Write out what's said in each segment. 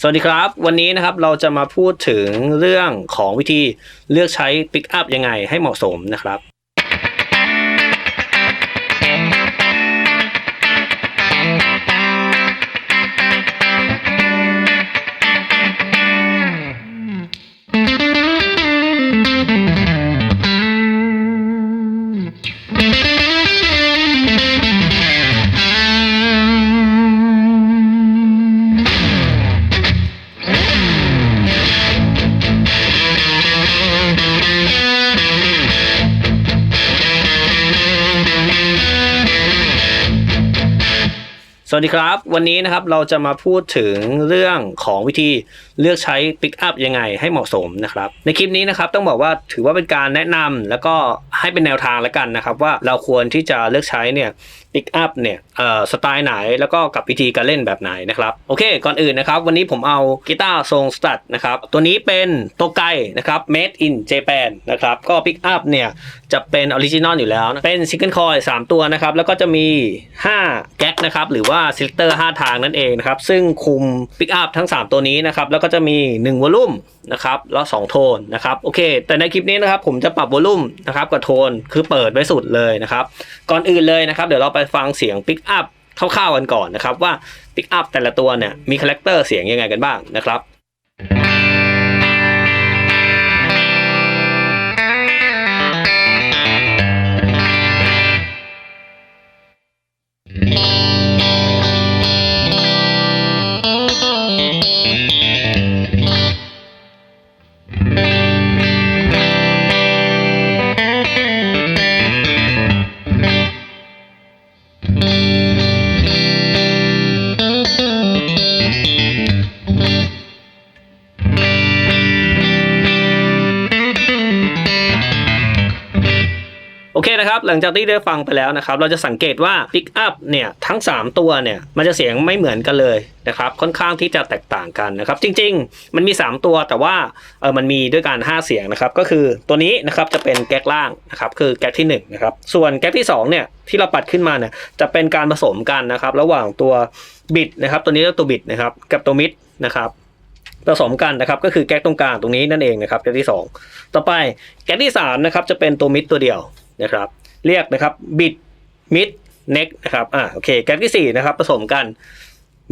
สวัสดีครับ วันนี้นะครับเราจะมาพูดถึงเรื่องของวิธีเลือกใช้ปิกอัพยังไงให้เหมาะสมนะครับ สวัสดีครับ วันนี้นะครับเราจะมาพูดถึงเรื่องของวิธีเลือกใช้ปิกอัพยังไงให้เหมาะสมนะครับ ในคลิปนี้นะครับต้องบอกว่าถือว่าเป็นการแนะนำแล้วก็ให้เป็นแนวทางแล้วกันนะครับ ว่าเราควรที่จะเลือกใช้เนี่ย ปิกอัพเนี่ยเอ่อสไตล์ไหนแล้วก็กับวิธีการเล่นแบบไหนนะครับ โอเค ก่อนอื่นนะครับ วันนี้ผมเอากีตาร์ทรงสตัดนะครับ ตัวนี้เป็นโตไกนะครับ made in Japan นะครับ ก็ปิกอัพเนี่ย จะเป็นออริจินอลอยู่แล้วนะเป็นซิงเกิลคอย3ตัวนะครับ แล้วก็จะมี 5 แก๊กนะครับ หรือว่าซิลเตอร์ 5 ทางนั่นเองนะครับ ซึ่งคุมปิกอัพทั้ง 3 ตัวนี้นะครับ แล้วก็จะมี 1วอลลุ่มนะครับแล้ว2โทนนะครับโอเค แต่ในคลิปนี้นะครับผมจะปรับวอลลุ่มนะครับกับโทนคือเปิดไว้สุดเลยนะครับก่อนอื่นเลยนะครับเดี๋ยวเราไปไปฟังเสียงปิกอัพคร่าวๆกันก่อนนะครับว่าปิกอัพแต่ละตัวเนี่ยมีคาแรคเตอร์เสียงยังไงกันบ้างนะครับ หลังจากที่ได้ฟังไปแล้วนะครับ เราจะสังเกตว่า Pick Up เนี่ยทั้ง 3 ตัวเนี่ยมันจะเสียงไม่เหมือนกันเลยนะครับค่อนข้างที่จะแตกต่างกันนะครับ จริง ๆ มันมี 3 ตัวแต่ว่าเออมันมีด้วยกัน5เสียงนะครับ ก็คือตัวนี้นะครับจะเป็นแก๊กล่างนะครับคือแก๊กที่1นะครับส่วนแก๊กที่2เนี่ยที่เราปัดขึ้นมาเนี่ยจะเป็นการผสมกันนะครับ ระหว่างตัวบิดนะครับ ตัวนี้ก็ตัวบิดนะครับ กับตัวมิดนะครับผสมกันนะครับก็คือแก๊กตรงกลางตรงนี้นั่นเองนะครับแก๊กที่ 2 ต่อไปแก๊กที่3นะครับจะเป็นตัวมิดตัวเดียวนะครับ เรียกนะครับบิดมิดเน็กนะครับอ่าโอเคแก๊กที่4นะครับผสมกัน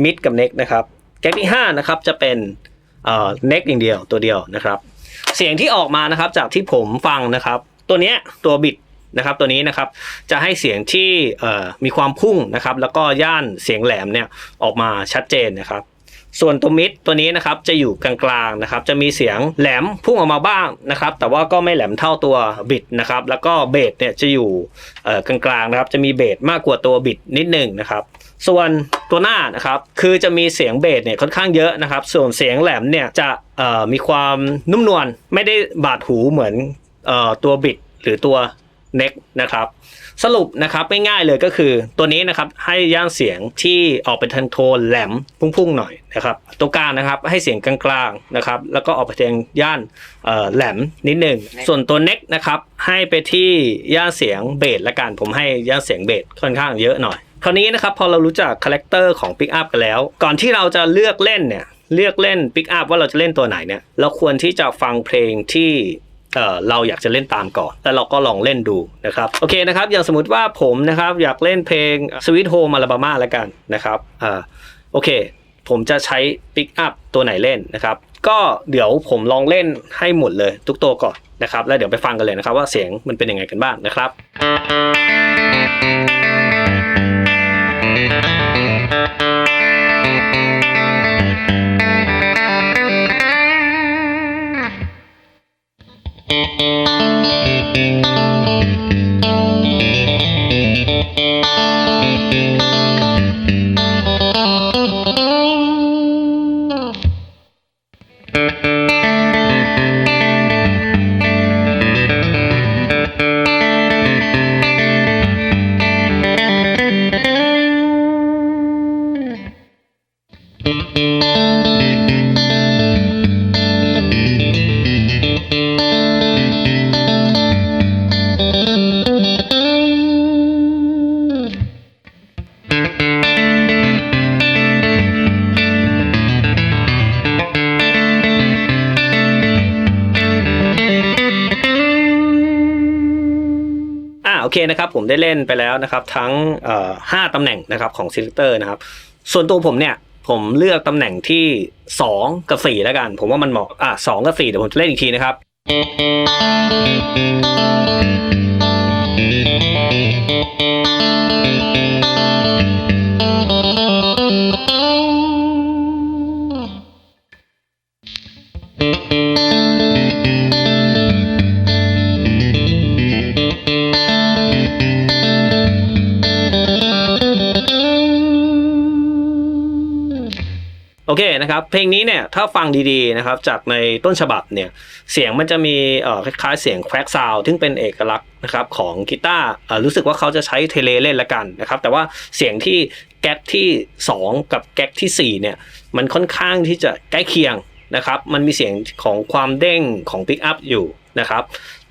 มิดกับเน็กนะครับแก๊กที่5นะครับจะเป็นเอ่อเน็กอย่างเดียวตัวเดียวนะครับ เสียงที่ออกมานะครับจากที่ผมฟังนะครับ ตัวเนี้ยตัวบิดนะครับตัวนี้นะครับจะให้เสียงที่มีความพุ่งนะครับ แล้วก็ย่านเสียงแหลมเนี่ยออกมาชัดเจนนะครับ ส่วนตัวมิดตัวนี้นะครับจะอยู่กลางๆนะครับจะมีเสียงแหลมพุ่งออกมาบ้างนะครับแต่ว่าก็ไม่แหลมเท่าตัวบิดนะครับแล้วก็เบสเนี่ยจะอยู่กลางๆนะครับจะมีเบสมากกว่าตัวบิดนิดหนึ่งนะครับส่วนตัวหน้านะครับคือจะมีเสียงเบสเนี่ยค่อนข้างเยอะนะครับส่วนเสียงแหลมเนี่ยจะมีความนุ่มนวลไม่ได้บาดหูเหมือนออตัวบิดหรือตัว เน็กนะครับสรุปนะครับง่ายๆเลยก็คือตัวนี้นะครับให้ย่านเสียงที่ออกเป็นทางโทนแหลมพุ่งๆหน่อยนะครับตัวกลางนะครับให้เสียงกลางๆนะครับแล้วก็ออกไปทางย่านแหลมนิดหนึ่งส่วนตัวเน็กนะครับให้ไปที่ย่านเสียงเบสละกันผมให้ย่านเสียงเบสค่อนข้างเยอะหน่อยคราวนี้นะครับพอเรารู้จักคาแรคเตอร์ของปิกอัพกันแล้ว ก่อนที่เราจะเลือกเล่นเนี่ยเลือกเล่นปิกอัพว่าเราจะเล่นตัวไหนเนี่ยเราควรที่จะฟังเพลงที่ เราอยากจะเล่นตามก่อน แล้วเราก็ลองเล่นดูนะครับโอเคนะครับอย่างสมมติว่าผมนะครับอยากเล่นเพลง Sweet Home Alabama แล้วกันนะครับอ่าโอเค ผมจะใช้ Pick Up ตัวไหนเล่นนะครับก็เดี๋ยวผมลองเล่นให้หมดเลยทุกตัวก่อนนะครับ แล้วเดี๋ยวไปฟังกันเลยนะครับว่าเสียงมันเป็นยังไงกันบ้างนะครับ เคนะครับผมได้เล่นไปแล้วนะครับทั้งห้าตำแหน่งนะครับของซิลิเตอร์นะครับส่วนตัวผมเนี่ยผมเลือกตำแหน่งที่ 2 กับ 4 แล้วกัน ผมว่ามันเหมาะอะสกับ4เดี๋ยวผมจะเล่นอีกทีนะครับ นะครับ เพลงนี้เนี่ยถ้าฟังดีๆนะครับจากในต้นฉบับเนี่ยเสียงมันจะมีเอ่อคล้ายๆเสียงแคร็กซาวซึ่งเป็นเอกลักษณ์นะครับของกีตาร์รู้สึกว่าเขาจะใช้เทเลเล่นละกันนะครับแต่ว่าเสียงที่แก๊กที่ 2 กับแก๊กที่4เนี่ยมันค่อนข้างที่จะใกล้เคียงนะครับมันมีเสียงของความเด้งของปิกอัพอยู่นะครับ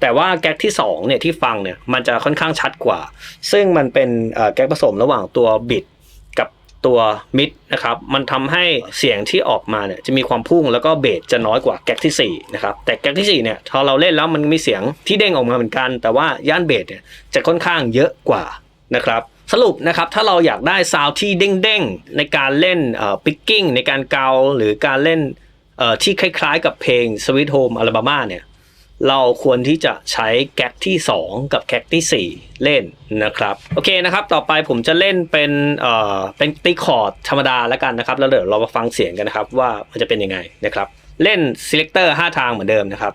แต่ว่าแก๊กที่2เนี่ยที่ฟังเนี่ยมันจะค่อนข้างชัดกว่า ซึ่งมันเป็นแก๊กผสมระหว่างตัวบิด ตัวมิดนะครับมันทำให้เสียงที่ออกมาเนี่ยจะมีความพุ่งแล้วก็เบสจะน้อยกว่าแก๊กที่4นะครับแต่แก๊กที่4เนี่ยพอเราเล่นแล้วมันมีเสียงที่เด้งออกมาเหมือนกัน แต่ว่าย่านเบสเนี่ยจะค่อนข้างเยอะกว่านะครับสรุปนะครับถ้าเราอยากได้ซาวที่เด้งๆในการเล่นเอ่อปิกกิ้งในการเกาหรือการเล่นเอ่อที่คล้ายๆ กับเพลง Sweet Home Alabama เนี่ย เราควรที่จะใช้แก๊กที่ 2 กับแก๊กที่ 4 เล่นนะครับโอเคนะครับ ต่อไปผมจะเล่นเป็นเอ่อเป็นตีคอร์ดธรรมดาแล้วกันนะครับแล้วเดี๋ยวเรามาฟังเสียงกันนะครับว่ามันจะเป็นยังไงนะครับ เล่น selector 5 ทางเหมือนเดิมนะครับ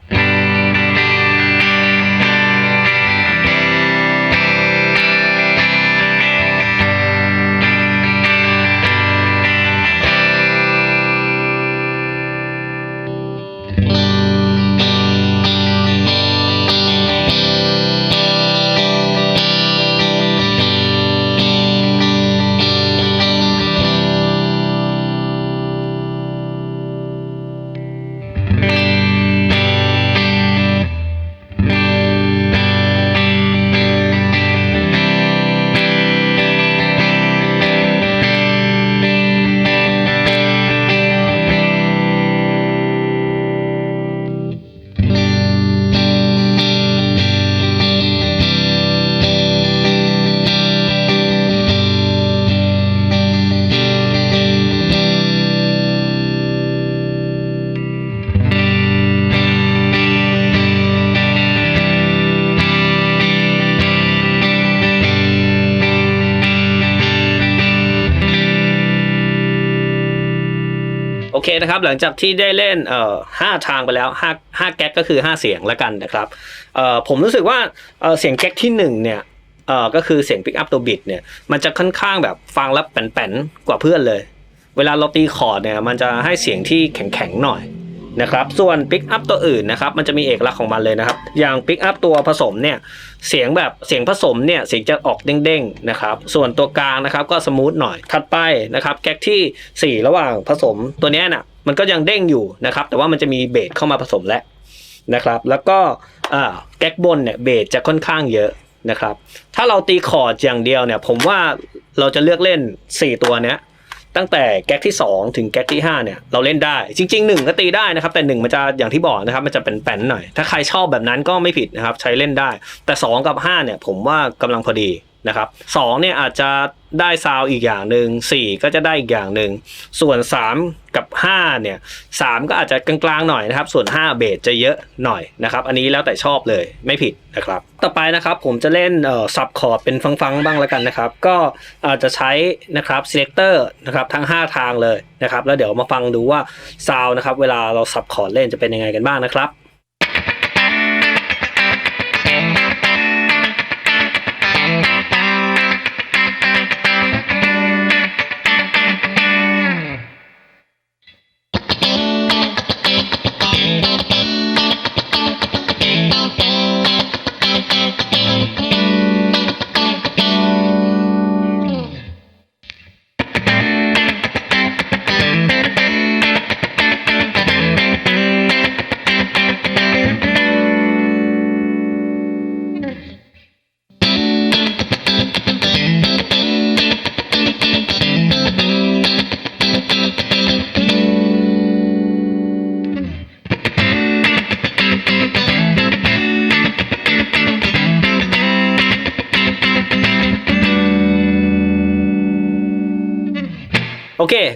นะครับ หลังจากที่ได้เล่นเอ่อห้าทางไปแล้วห้าห้าแก๊กก็คือห้าเสียงแล้วกันนะครับเอ่อผมรู้สึกว่าเอ่อเสียงแก๊กที่หนึ่งเนี่ยเอ่อก็คือเสียงปิกอัพตัวบิดเนี่ยมันจะค่อนข้างแบบฟังแล้วแป่นๆกว่าเพื่อนเลย เวลาเราตีคอร์ดเนี่ยมันจะให้เสียงที่แข็งๆหน่อยนะครับส่วนปิกอัพตัวอื่นนะครับมันจะมีเอกลักษณ์ของมันเลยนะครับ อย่างปิกอัพตัวผสมเนี่ยเสียงแบบเสียงผสมเนี่ยเสียงจะออกเด้งๆนะครับส่วนตัวกลางนะครับก็สมูทหน่อยถัดไปนะครับแก๊กที่ 4 ระหว่างผสมตัวเนี้ยน่ะ มันก็ยังเด้งอยู่นะครับ แต่ว่ามันจะมีเบสเข้ามาผสมแล้วนะครับ แล้วก็แก๊กบนเนี่ยเบสจะค่อนข้างเยอะนะครับ ถ้าเราตีคอร์ดอย่างเดียวเนี่ย ผมว่าเราจะเลือกเล่น 4 ตัวเนี้ยตั้งแต่แก๊กที่ 2 ถึงแก๊กที่ 5 เนี่ยเราเล่นได้ จริง ๆ 1 ก็ตีได้นะครับ แต่ 1 มันจะอย่างที่บอกนะครับ มันจะเป็นแป้นหน่อย ถ้าใครชอบแบบนั้นก็ไม่ผิดนะครับ ใช้เล่นได้ แต่ 2 กับ 5 เนี่ย ผมว่ากำลังพอดีนะครับ2เนี่ยอาจจะ ได้ซาวอีกอย่างหนึ่ง4 ก็จะได้อีกอย่างหนึ่งส่วน 3 กับ 5 เนี่ย3ก็อาจจะกลางๆหน่อยนะครับ ส่วน 5 เบสจะเยอะหน่อยนะครับ อันนี้แล้วแต่ชอบเลยไม่ผิดนะครับ ต่อไปนะครับผมจะเล่นซับคอร์ดเป็นฟังๆ บ้างแล้วกันนะครับ ก็อาจจะใช้นะครับ selector นะครับทั้ง 5 ทางเลยนะครับ แล้วเดี๋ยวมาฟังดูว่าซาวนะครับ เวลาเราซับคอร์ดเล่นจะเป็นยังไงกันบ้างนะครับ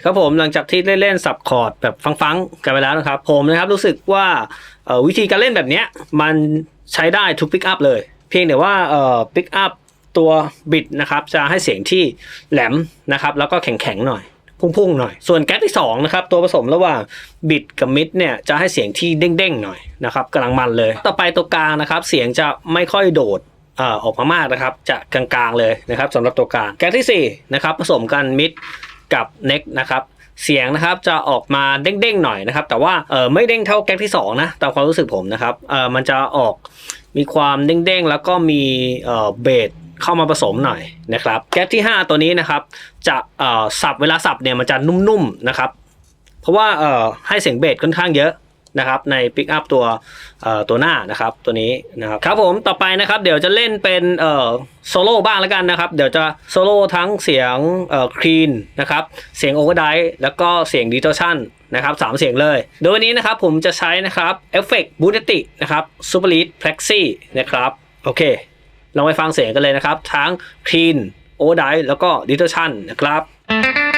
ครับผมหลังจากที่ได้เล่นสับคอร์ดแบบฟังๆกันไปแล้วนะครับ ผมนะครับรู้สึกว่าวิธีการเล่นแบบนี้มันใช้ได้ทุกปิกอัพเลย เพียงแต่ว่าปิกอัพตัวบิดนะครับจะให้เสียงที่แหลมนะครับ แล้วก็แข็งๆหน่อย พุ่งๆหน่อย ส่วนแก๊สที่2นะครับตัวผสมระหว่างบิดกับมิดเนี่ยจะให้เสียงที่เด้งๆหน่อยนะครับกำลังมันเลย ต่อไปตัวกลางนะครับ เสียงจะไม่ค่อยโดดออออกมามากนะครับจะกลางๆเลยนะครับสำหรับตัวกลางแก๊สที่4นะครับผสมกันมิด กับเน็กนะครับเสียงนะครับจะออกมาเด้งๆหน่อยนะครับ แต่ว่าเออไม่เด้งเท่าแก๊สที่2นะตามความรู้สึกผมนะครับเออมันจะออกมีความเด้งๆแล้วก็มีเออเบสเข้ามาผสมหน่อยนะครับ แก๊สที่ 5 ตัวนี้นะครับ จะเอ่อสับเวลาสับเนี่ยมันจะนุ่มๆนะครับ เพราะว่าเอ่อให้เสียงเบสค่อนข้างเยอะ นะครับในปิกอัพตัวตัวหน้านะครับตัวนี้นะครับครับผมต่อไปนะครับเดี๋ยวจะเล่นเป็นเออโซโล่บ้างแล้วกันนะครับ เดี๋ยวจะโซโล่ทั้งเสียงเออคลีนนะครับเสียงโอเวอร์ไดแล้วก็เสียงดิทอชันนะครับสามเสียงเลย โดยวันนี้นะครับผมจะใช้นะครับเอฟเฟกต์บูเนตินะครับซูเปอร์ลีดเพล็กซี่นะครับโอเคลองไปฟังเสียงกันเลยนะครับ ทั้งคลีนโอเวอร์ไดแล้วก็ดิทอชันนะครับ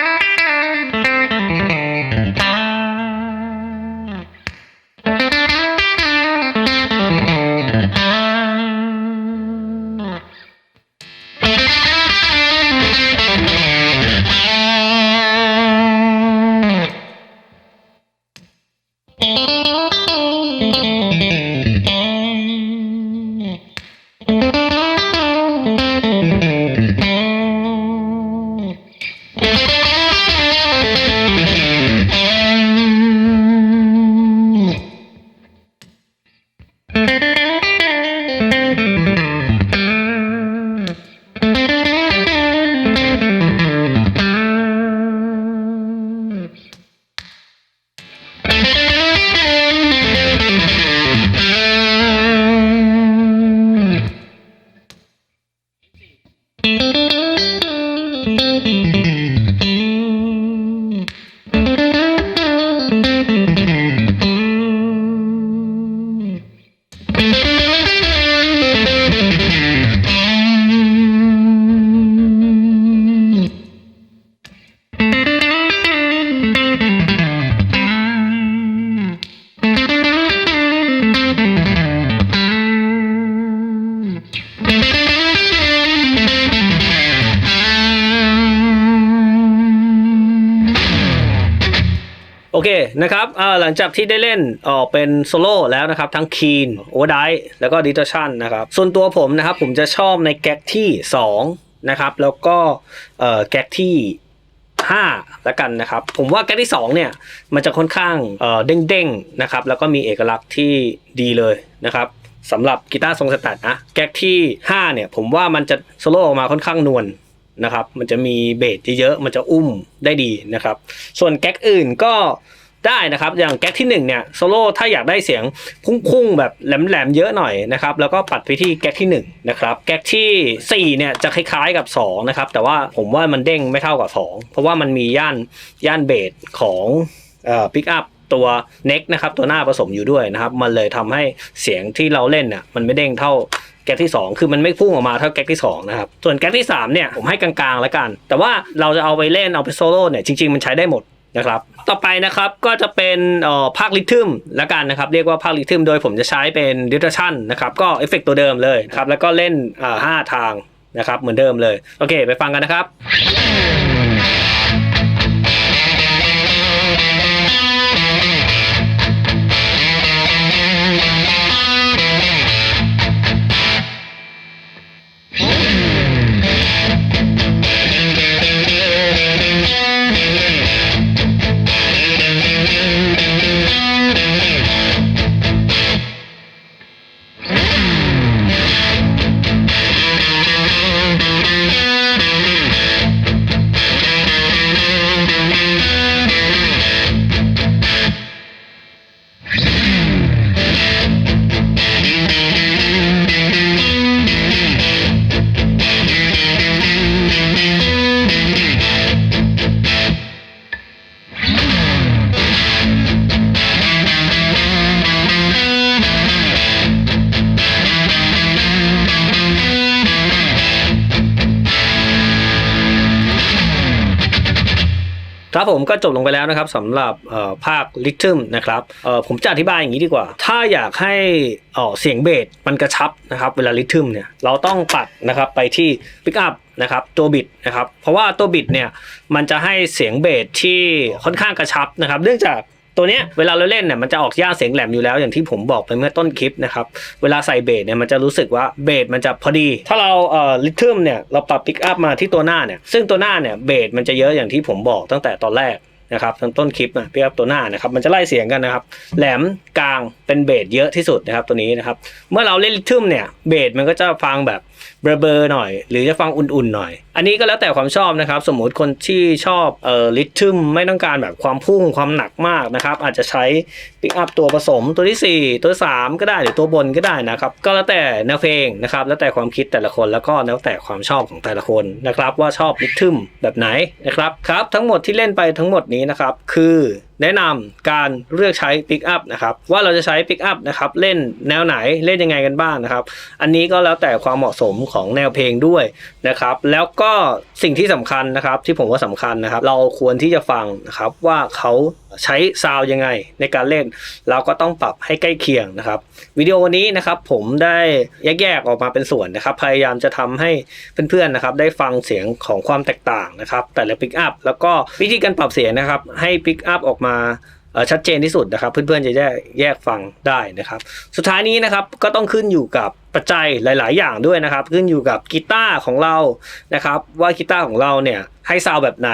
นะครับหลังจากที่ได้เล่นออกเป็นโซโล่แล้วนะครับ ทั้งคีนโอเวอร์ไดแล้วก็ดิทชันนะครับ ส่วนตัวผมนะครับ ผมจะชอบในแก๊กที่ 2 นะครับ แล้วก็แก๊กที่5แล้วกันนะครับ ผมว่าแก๊กที่ 2 เนี่ย มันจะค่อนข้างเเด้งๆนะครับ แล้วก็มีเอกลักษณ์ที่ดีเลยนะครับสำหรับกีตาร์ทรงสแตทนะแก๊กที่5เนี่ยผมว่ามันจะโซโล่ออกมาค่อนข้างนวลนะครับ มันจะมีเบสเยอะๆมันจะอุ้มได้ดีนะครับ ส่วนแก๊กอื่นก็ ได้นะครับ อย่างแก๊กที่1เนี่ยโซโล่ถ้าอยากได้เสียงพุ่งๆแบบแหลมๆเยอะหน่อยนะครับแล้วก็ปัดไปที่แก๊กที่1นะครับแก๊กที่4เนี่ยจะคล้ายๆกับ2นะครับแต่ว่าผมว่ามันเด้งไม่เท่ากับ 2 เพราะว่ามันมีย่านย่านเบสของเอ่อปิกอัพตัวเน็กนะครับตัวหน้าผสมอยู่ด้วยนะครับมันเลยทำให้เสียงที่เราเล่นน่ะมันไม่เด้งเท่าแก๊กที่ 2 คือมันไม่พุ่งออกมาเท่าแก๊กที่2นะครับส่วนแก๊กที่3เนี่ยผมให้กลางๆแล้วกัน แต่ว่าเราจะเอาไปเล่นเอาไปโซโล่เนี่ยจริงๆมันใช้ได้หมด นะครับ ต่อไปนะครับก็จะเป็นเอ่อภาคลิทึมละกันนะครับ เรียกว่าภาคลิทึมโดยผมจะใช้เป็นดิสชันนะครับ ก็เอฟเฟกตัวเดิมเลยครับ แล้วก็เล่นอ่าห้าทางนะครับ เหมือนเดิมเลย โอเค ไปฟังกันนะครับ ครับผมก็จบลงไปแล้วนะครับสำหรับภาคลิทึมนะครับผมจะอธิบายอย่างนี้ดีกว่า ถ้าอยากให้เอ่อเสียงเบสมันกระชับนะครับเวลาลิทึมเนี่ยเราต้องปัดนะครับไปที่ปิกอัพนะครับตัวบิดนะครับเพราะว่าตัวบิดเนี่ยมันจะให้เสียงเบสที่ค่อนข้างกระชับนะครับ เนื่องจาก ตัวเนี้ยเวลาเราเล่นเนี่ยมันจะออกย่าเสียงแหลมอยู่แล้วอย่างที่ผมบอกไปเมื่อต้นคลิปนะครับเวลาใส่เบสเนี่ยมันจะรู้สึกว่าเบสมันจะพอดี ถ้าเราเอ่อลิทึมเนี่ยเราปรับปิกอัพมาที่ตัวหน้าเนี่ยซึ่งตัวหน้าเนี่ยเบสมันจะเยอะอย่างที่ผมบอกตั้งแต่ตอนแรกนะครับตอนต้นคลิปนะปิกอัพตัวหน้านะครับมันจะไล่เสียงกันนะครับ แหลมกลางเป็นเบสเยอะที่สุดนะครับตัวนี้นะครับ เมื่อเราเล่นลิทึมเนี่ยเบสมันก็จะฟังแบบ เบลอๆหน่อย หรือจะฟังอุ่นๆหน่อย อันนี้ก็แล้วแต่ความชอบนะครับ สมมติคนที่ชอบเอ่อลิทึมไม่ต้องการแบบความพุ่งความหนักมากนะครับ อาจจะใช้ปิกอัพตัวผสมตัวทีสี่ 4 ตัว 3 ก็ได้หรือตัวบนก็ได้นะครับ ก็แล้วแต่แนวเพลงนะครับ แล้วแต่ความคิดแต่ละคนแล้วก็แล้วแต่ความชอบของแต่ละคนนะครับ ว่าชอบลิทึมแบบไหนนะครับครับ ทั้งหมดที่เล่นไปทั้งหมดนี้นะครับคือ แนะนำการเลือกใช้ปิกอัพนะครับว่าเราจะใช้ปิกอัพนะครับเล่นแนวไหนเล่นยังไงกันบ้างนะครับ อันนี้ก็แล้วแต่ความเหมาะสมของแนวเพลงด้วยนะครับ แล้วก็สิ่งที่สำคัญนะครับที่ผมว่าสำคัญนะครับ เราควรที่จะฟังนะครับว่าเขาใช้ซาวยังไงในการเล่น เราก็ต้องปรับให้ใกล้เคียงนะครับ วิดีโอนี้นะครับผมได้แยกๆออกมาเป็นส่วนนะครับ พยายามจะทำให้เพื่อนๆนะครับ ได้ฟังเสียงของความแตกต่างนะครับ แต่ละปิกอัพแล้วก็วิธีการปรับเสียงนะครับ ให้ปิกอัพออกมาเอ่อชัดเจนที่สุดนะครับ เพื่อนๆจะแยกแยกฟังได้นะครับ สุดท้ายนี้นะครับก็ต้องขึ้นอยู่กับปัจจัยหลาย ๆ อย่างด้วยนะครับ ขึ้นอยู่กับกีตาร์ของเรานะครับ ว่ากีตาร์ของเราเนี่ยให้ซาวแบบไหน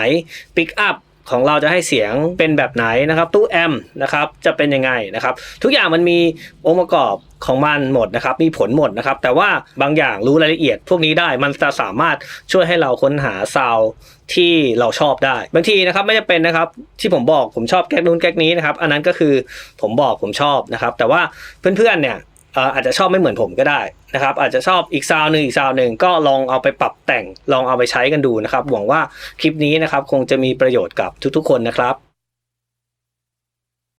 ปิกอัพ ของเราจะให้เสียงเป็นแบบไหนนะครับ ตู้แอมนะครับจะเป็นยังไงนะครับ ทุกอย่างมันมีองค์ประกอบของมันหมดนะครับ มีผลหมดนะครับ แต่ว่าบางอย่างรู้รายละเอียด พวกนี้ได้มันจะสามารถช่วยให้เราค้นหาซาวที่เราชอบได้ บางทีนะครับไม่จำเป็นนะครับที่ผมบอกผมชอบแก๊กนู้นแก๊กนี้นะครับ อันนั้นก็คือผมบอกผมชอบนะครับ แต่ว่าเพื่อนๆเนี่ย อาจจะชอบไม่เหมือนผมก็ได้นะครับ อาจจะชอบอีกซาวหนึ่งอีกซาวหนึ่งก็ลองเอาไปปรับแต่งลองเอาไปใช้กันดูนะครับ หวังว่าคลิปนี้นะครับคงจะมีประโยชน์กับทุกๆ คนนะครับ